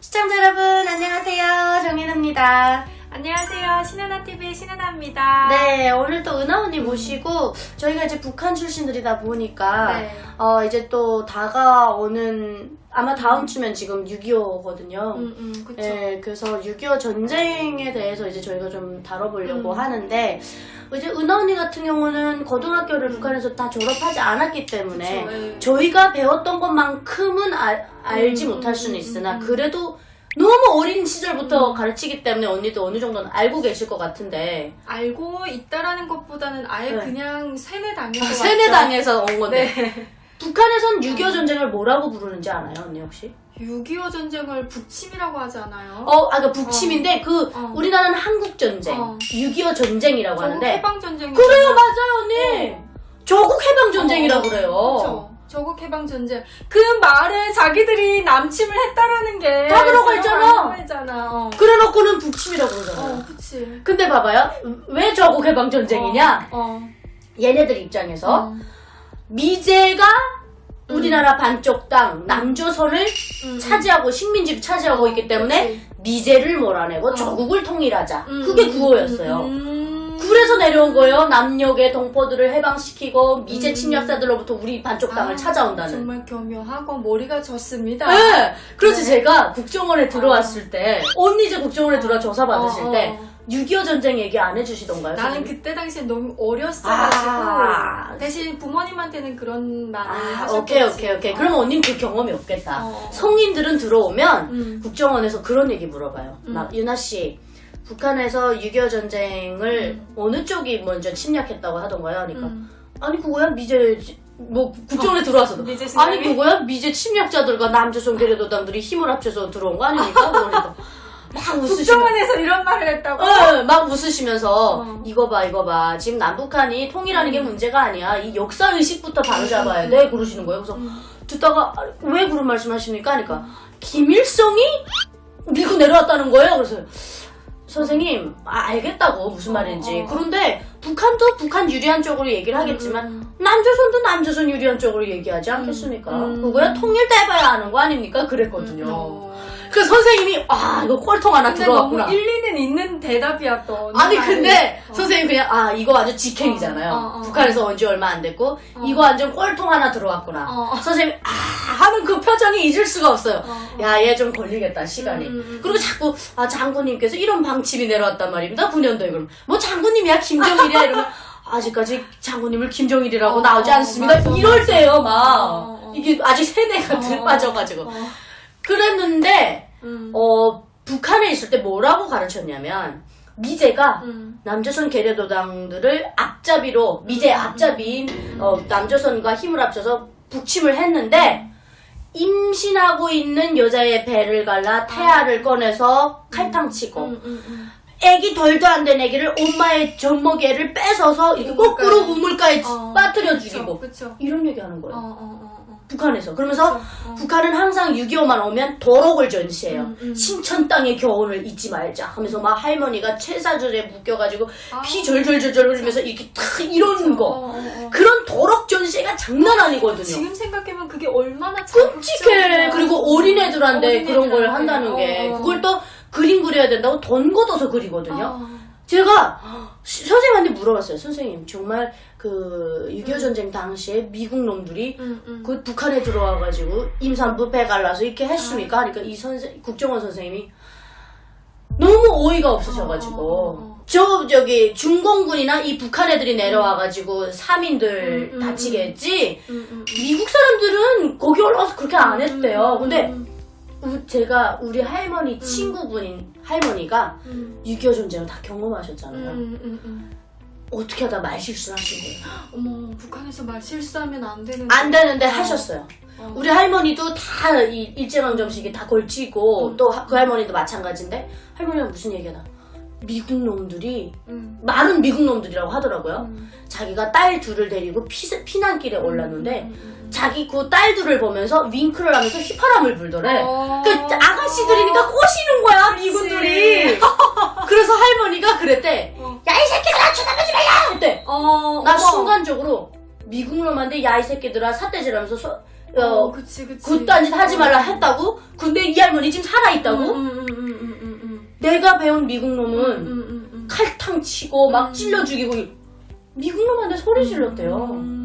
시청자 여러분 안녕하세요 정인아입니다. 안녕하세요. 신은아TV의 신은아입니다. 네 오늘 또 은하 언니 모시고 저희가 이제 북한 출신들이다 보니까 네. 어 이제 또 다가오는 아마 다음 주면 지금 6.25거든요. 음, 음, 그쵸. 네, 그래서 6.25 전쟁에 대해서 이제 저희가 좀 다뤄보려고 음. 하는데, 이제 은하 언니 같은 경우는 고등학교를 북한에서 다 졸업하지 않았기 때문에, 그쵸, 예. 저희가 배웠던 것만큼은 알, 알지 음, 못할 수는 음, 있으나, 음, 음. 그래도 너무 어린 시절부터 가르치기 때문에 언니도 어느 정도는 알고 계실 것 같은데, 알고 있다라는 것보다는 아예 네. 그냥 세뇌당해서 세뇌당에서 온 건데, 네. 북한에선 6.25 전쟁을 뭐라고 부르는지 아나요, 언니 혹시? 6.25 전쟁을 북침이라고 하지 않아요? 어, 아, 그 북침인데, 그, 어. 우리나라는 한국 전쟁, 어. 6.25 전쟁이라고 하는데, 해방 전쟁 그래요, 맞아요, 언니. 조국 해방 전쟁이라 어, 그래요. 그쵸. 저국 해방 전쟁. 그 말에 자기들이 남침을 했다라는 게. 다 들어가 있잖아. 있잖아. 어. 그래놓고는 북침이라 그러잖아요. 어, 그치. 근데 봐봐요, 왜 조국 해방 전쟁이냐? 어. 얘네들 입장에서 어. 미제가 우리나라 반쪽 땅 남조선을 음, 차지하고 식민지를 차지하고 있기 때문에. 미제를 몰아내고 어. 조국을 통일하자. 음, 그게 음, 구호였어요. 음. 그래서 내려온 거예요. 남녘의 동포들을 해방시키고 미제 음. 침략자들로부터 우리 반쪽 땅을 아, 찾아온다는. 정말 교묘하고 머리가 좋습니다. 네. 그래서 네. 제가 국정원에 들어왔을 때, 언니 이제 국정원에 들어와 조사 받으실 어, 때, 어. 6.25 전쟁 얘기 안 해주시던가요? 나는 선생님? 그때 당시에 너무 어렸어가지고 아. 대신 부모님한테는 그런 말을 아, 하셨겠지. 오케이, 오케이, 오케이. 그러면 언니는 그 경험이 없겠다. 어. 성인들은 들어오면 음. 국정원에서 그런 얘기 물어봐요. 음. 막, 유나 씨, 북한에서 6.25 전쟁을 음. 어느 쪽이 먼저 침략했다고 하던가요? 하니까. 음. 아니, 그거야? 미제, 뭐, 국정원에 들어와서도. 미제 아니? 그거야? 미제 침략자들과 남조선 게레도당들이 힘을 합쳐서 들어온 거 아닙니까? 그러니까. 막 웃으시면. 국정원에서 이런 말을 했다고. 네, 막 웃으시면서 어. 이거 봐 이거 봐 지금 남북한이 통일하는 게 음. 문제가 아니야 이 역사 의식부터 바로 잡아야 돼 그러시는 거예요 그래서 음. 듣다가 아, 왜 그런 말씀하십니까 하니까 김일성이 밀고 내려왔다는 거예요 그래서 선생님 아, 알겠다고 무슨 말인지 어, 어. 그런데 북한도 북한 유리한 쪽으로 얘기를 하겠지만 음. 남조선도 남조선 유리한 쪽으로 얘기하지 않겠습니까 음. 그거야 통일 때 해봐야 아는 거 아닙니까 그랬거든요 어. 그 선생님이 아 이거 꼴통 하나 근데 너무 들어왔구나 일리는 있는 대답이야 또. 아니 네 근데 어. 선생님 그냥 아 이거 완전 직행이잖아요. 어, 어, 어. 북한에서 온 지 얼마 안 됐고 이거 완전 꼴통 하나 들어왔구나. 어. 선생님 아 하는 그 표정이 잊을 수가 없어요. 어, 어. 야얘 좀 걸리겠다 시간이. 음, 음, 음. 그리고 자꾸 아 장군님께서 이런 방침이 내려왔단 말입니다. 9년도에 그럼 뭐 장군님이야 김정일이야 이러면 아직까지 장군님을 김정일이라고 어, 나오지 않습니다. 맞아, 이럴 맞아. 때요 막 어, 어. 이게 아직 세뇌가 어, 들 빠져가지고 어. 그랬는데 음. 어 북한에 있을 때 뭐라고 가르쳤냐면 미제가 음. 남조선 계례도당들을 앞잡이로 미제 앞잡이인 어, 남조선과 힘을 합쳐서 북침을 했는데 임신하고 있는 여자의 배를 갈라 태아를 꺼내서 칼탕치고 음, 음, 음. 애기 덜도 안 된 애기를 엄마의 젖먹이를 뺏어서 이렇게. 거꾸로 우물가에 어. 빠뜨려 죽이고 그쵸. 이런 얘기 하는 어, 거예요. 어, 어, 어. 북한에서 그러면서 그쵸. 어. 북한은 항상 6.25만 오면 도록을 전시해요. 음, 음. 신천 땅의 교훈을 잊지 말자 하면서 막 할머니가 채사줄에 묶여가지고 아. 피 절절절절 흘리면서 이렇게 탁 이러는 어, 거. 어, 어. 그런 도록 전시가 장난 아니거든요. 지금 생각해보면 그게 얼마나 끔찍해. 그리고 어린애들한테 그런 걸. 한다는 게 어, 어. 그걸 또 그림 그려야 된다고 돈 걷어서 그리거든요. 어. 제가 시- 선생님한테 물어봤어요. 선생님 정말 그 6.25 전쟁 당시에 미국 놈들이 음, 음. 그 북한에 들어와가지고 임산부 배 갈라서 이렇게 했습니까? 하니까 이 선생 국정원 선생님이 너무 어이가 없으셔가지고 어, 어, 어. 저 저기 중공군이나 이 북한 애들이 내려와가지고 사민들 음, 음, 다치게 했지 음, 음. 미국 사람들은 거기 올라와서 그렇게 안 했대요. 음, 근데 음, 우- 제가 우리 할머니 친구분인 할머니가 음, 6.25 전쟁을 다 경험하셨잖아요. 음, 음, 음. 어떻게 하다 말실수를 하신 거예요. 어머 북한에서 말 실수하면 안 되는 안 되는데 어. 하셨어요. 어. 우리 할머니도 다 이 일제강점식이 다 걸치고 음. 또 그 할머니도 마찬가지인데 할머니가 무슨 얘기하다 미국 놈들이 음. 말은 미국 놈들이라고 하더라고요. 음. 자기가 딸 둘을 데리고 피, 피난길에 올랐는데 음, 음, 음. 자기 그 딸 둘을 보면서 윙크를 하면서 휘파람을 불더래. 어. 그 아가씨들이니까 꼬시는 거야 미군들이. 그래서 할머니가 그랬대. 어. 야 이 새끼들아 쳐다보지 말라. 그때 어, 나 어머. 순간적으로 미국 놈한테 야 이 새끼들아 삿대질하면서 소- 어, 그치 그치. 그딴 짓 하지 말라 했다고? 근데 이 할머니 지금 살아 있다고? 음, 음, 음, 음, 음, 음, 음. 내가 배운 미국 놈은 음, 음, 음. 칼탕 치고 막 음. 찔러 죽이고 미국 놈한테 소리 질렀대요. 음,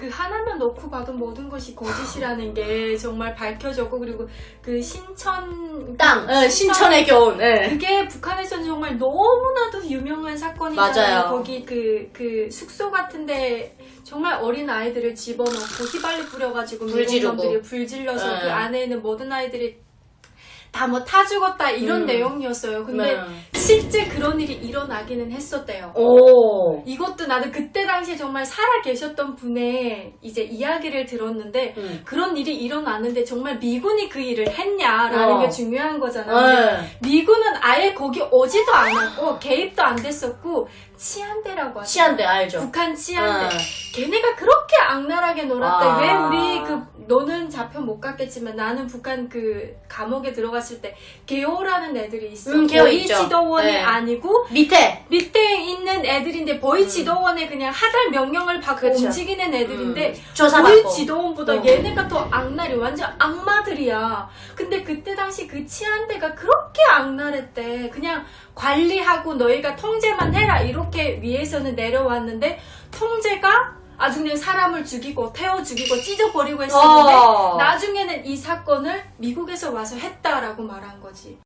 그 하나만 놓고 봐도 모든 것이 거짓이라는 게 정말 밝혀졌고 그리고 그 신천 땅, 예, 신천의 교훈. 예. 그게 북한에서는 정말 너무나도 유명한 사건이잖아요. 맞아요. 거기 그, 그 숙소 같은데 정말 어린 아이들을 집어넣고 휘발유 뿌려가지고 불 지르고. 미국놈들이 불 질러서 네. 그 안에 있는 모든 아이들이 다 뭐 타 죽었다 이런 음. 내용이었어요. 근데 네. 실제 그런 일이 일어나기는 했었대요. 오. 이것도 나도 그때 당시에 정말 살아 계셨던 분의 이제 이야기를 들었는데 음. 그런 일이 일어났는데 정말 미군이 그 일을 했냐라는 어. 게 중요한 거잖아요. 네. 미군은 아예 거기 오지도 않았고 개입도 안 됐었고 치안대라고 하죠. 치안대 알죠? 북한 치안대. 어. 걔네가 그렇게 악랄하게 놀았다. 아. 왜 우리 그 너는 잡혀 못 갔겠지만 나는 북한 그 감옥에 들어갔을 때 게오라는 애들이 있어. 음, 보이 있죠. 지도원이 네. 아니고 밑에. 밑에 있는 애들인데 보이 지도원에 그냥 하달 명령을 받고 음. 그쵸. 움직이는 애들인데 음. 보이 지도원보다 어. 얘네가 더 악랄이 완전 악마들이야. 근데 그때 당시 그 치안대가 그렇게 악랄했대. 그냥 관리하고 너희가 통제만 해라 이렇게 위에서는 내려왔는데 통제가 아주 그냥 사람을 죽이고 태워 죽이고 찢어버리고 했었는데 어. 나중에는 이 사건을 미국에서 와서 했다라고 말한 거지.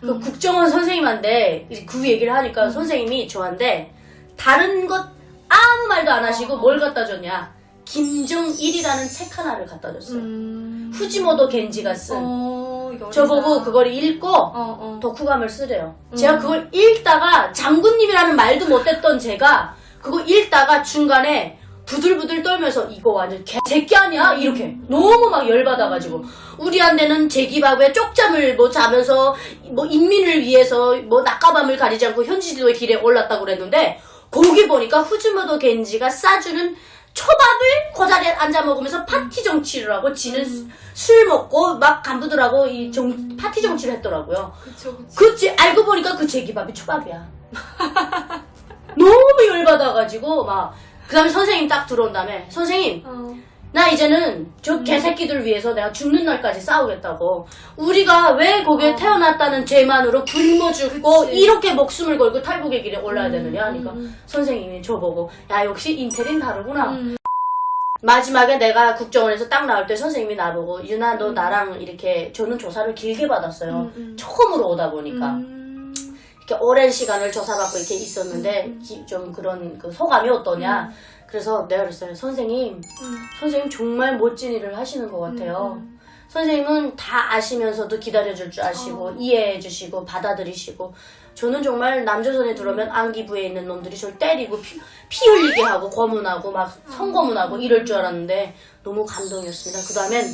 그 음. 국정원 선생님한테 이제 그 얘기를 하니까 선생님이 저한테 다른 것 아무 말도 안 하시고 어. 뭘 갖다 줬냐? 김정일이라는 책 하나를 갖다 줬어요. 음. 후지모도 겐지가 쓴. 어, 저보고 그걸 읽고 어, 어. 덕후감을 쓰래요. 음. 제가 그걸 읽다가 장군님이라는 말도 못했던 제가 그거 읽다가 중간에 부들부들 떨면서 이거 완전 개새끼 아니야? 이렇게 너무 막 열받아가지고 우리한테는 제기바구에 쪽잠을 뭐 자면서 뭐 인민을 위해서 뭐 낮과밤을 가리지 않고 현지지도의 길에 올랐다고 그랬는데 거기 보니까 후즈모도 겐지가 싸주는 초밥을 그 자리에 앉아 먹으면서 파티 정치를 하고 지는 수- 술 먹고 막 간부들하고 이 정, 파티 정치를 했더라고요. 그쵸, 그쵸. 그치 알고 보니까 그 제기밥이 초밥이야. 너무 열받아가지고 막 그다음에 선생님 딱 들어온 다음에 선생님 어. 나 이제는 저 개새끼들 위해서 내가 죽는 날까지 싸우겠다고. 우리가 왜 거기에 어. 태어났다는 죄만으로 굶어 죽고 그치. 이렇게 목숨을 걸고 탈북의 길에 올라야 되느냐 하니까 음, 선생님이 저보고 야 역시 인텔은 다르구나. 음. 마지막에 내가 국정원에서 딱 나올 때 선생님이 나보고 유나 너 음. 나랑 이렇게 저는 조사를 길게 받았어요. 음, 음. 처음으로 오다 보니까 음. 이렇게 오랜 시간을 조사받고 이렇게 있었는데 음. 기- 좀 그런 그 소감이 어떠냐. 그래서 내가 그랬어요. 선생님, 음. 선생님 정말 멋진 일을 하시는 것 같아요. 음. 선생님은 다 아시면서도 기다려줄 줄 아시고 어. 이해해주시고 받아들이시고 저는 정말 남조선에 들어오면 안기부에 있는 놈들이 저를 때리고 피, 피 흘리게 하고 고문하고 막 성고문하고 이럴 줄 알았는데 너무 감동이었습니다. 그 다음엔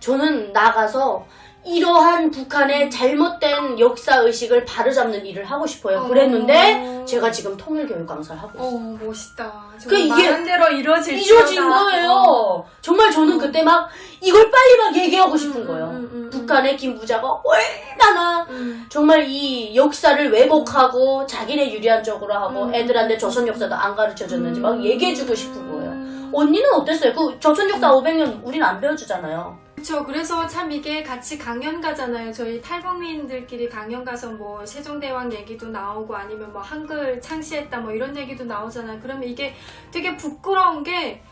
저는 나가서 이러한 북한의 잘못된 역사 의식을 바로잡는 일을 하고 싶어요. 그랬는데 어. 제가 지금 통일 교육 강사를 하고 있어요. 어, 멋있다. 그 이게 말한 대로 이루어질 이루어진 줄알아. 거예요. 어. 정말 저는 그때 막 이걸 빨리 막 얘기하고 싶은 음, 거예요. 음, 음, 음. 북한의 김 부자가 얼마나 음. 정말 이 역사를 왜곡하고 자기네 유리한 쪽으로 하고 음. 애들한테 조선 역사도 안 가르쳐 줬는지 막 음. 얘기해주고 싶은 거예요. 언니는 어땠어요? 그 조선 역사 500년 우린 안 배워주잖아요. 그렇죠. 그래서 참 이게 같이 강연 가잖아요. 저희 탈북민들끼리 강연 가서 뭐 세종대왕 얘기도 나오고 아니면 뭐 한글 창시했다 뭐 이런 얘기도 나오잖아요. 그러면 이게 되게 부끄러운 게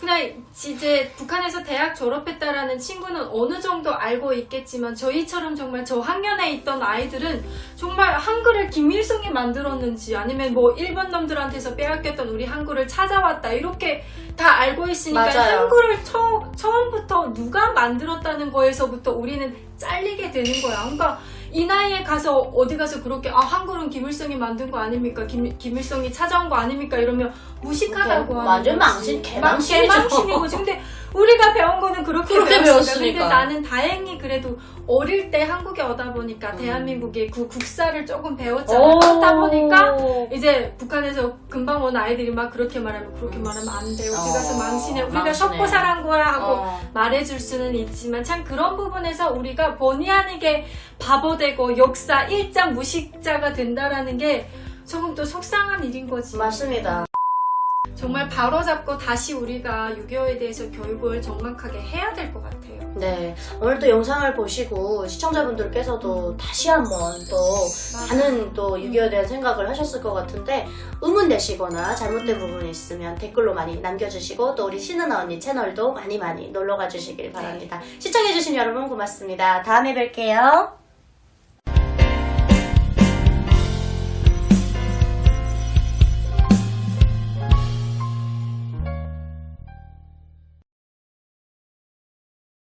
그냥 이제 북한에서 대학 졸업했다라는 친구는 어느 정도 알고 있겠지만 저희처럼 정말 저 학년에 있던 아이들은 정말 한글을 김일성이 만들었는지 아니면 뭐 일본 놈들한테서 빼앗겼던 우리 한글을 찾아왔다 이렇게 다 알고 있으니까 맞아요. 한글을 처, 처음부터 누가 만들었다는 거에서부터 우리는 잘리게 되는 거야. 그러니까 이 나이에 가서 어디 가서 그렇게 아 한글은 김일성이 만든 거 아닙니까? 김, 김일성이 찾아온 거 아닙니까? 이러면 무식하다고 하는 완전 거지. 망신, 막 개망신이죠. 개망신인 거지. 근데 우리가 배운 거는 그렇게, 그렇게 배웠으니까. 근데 나는 다행히 그래도 어릴 때 한국에 오다 보니까 음. 대한민국의 그 국사를 조금 배웠잖아. 그러다 보니까 이제 북한에서 금방 온 아이들이 막 그렇게 말하면 그렇게 말하면 안 돼. 우리 가서 어, 망신해. 우리가. 섞고 살한 거야 하고 어. 말해줄 수는 있지만 참 그런 부분에서 우리가 본의 아니게 바보되고 역사 일장 무식자가 된다라는 게 조금 또 속상한 일인 거지. 맞습니다. 정말 바로잡고 다시 우리가 6.25에 대해서 교육을 정확하게 해야 될 것 같아요. 네, 오늘 또 영상을 보시고 시청자분들께서도 다시 한번 또 많은 또 6.25에 대한 생각을 하셨을 것 같은데 의문 내시거나 잘못된 부분이 있으면 댓글로 많이 남겨주시고 또 우리 신은아 언니 채널도 많이 많이 놀러 가 주시길 바랍니다. 시청해주신 여러분 고맙습니다. 다음에 뵐게요.